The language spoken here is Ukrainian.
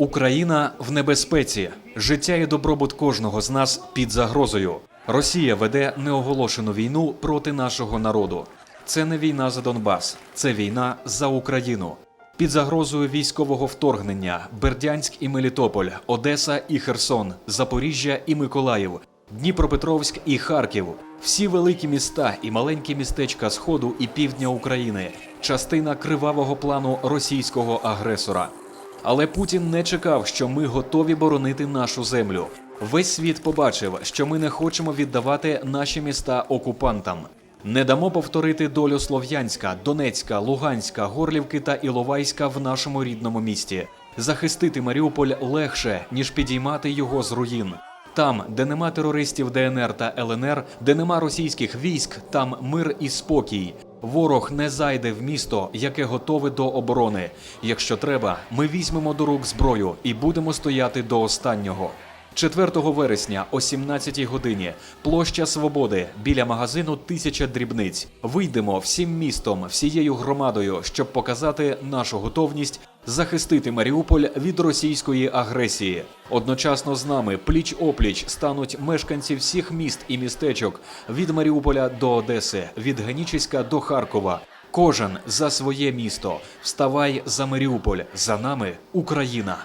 Україна в небезпеці. Життя і добробут кожного з нас під загрозою. Росія веде неоголошену війну проти нашого народу. Це не війна за Донбас, це війна за Україну. Під загрозою військового вторгнення Бердянськ і Мелітополь, Одеса і Херсон, Запоріжжя і Миколаїв, Дніпропетровськ і Харків. Всі великі міста і маленькі містечка Сходу і півдня України частина кривавого плану російського агресора. Але Путін не чекав, що ми готові боронити нашу землю. Весь світ побачив, що ми не хочемо віддавати наші міста окупантам. Не дамо повторити долю Слов'янська, Донецька, Луганська, Горлівки та Іловайська в нашому рідному місті. Захистити Маріуполь легше, ніж підіймати його з руїн. Там, де нема терористів ДНР та ЛНР, де нема російських військ, там мир і спокій. Ворог не зайде в місто, яке готове до оборони. Якщо треба, ми візьмемо до рук зброю і будемо стояти до останнього. 4 вересня о 17 годині площа Свободи біля магазину Тисяча дрібниць. Вийдемо всім містом, всією громадою, щоб показати нашу готовність захистити Маріуполь від російської агресії. Одночасно з нами пліч опліч стануть мешканці всіх міст і містечок від Маріуполя до Одеси, від Генічеська до Харкова. Кожен за своє місто. Вставай за Маріуполь. За нами Україна.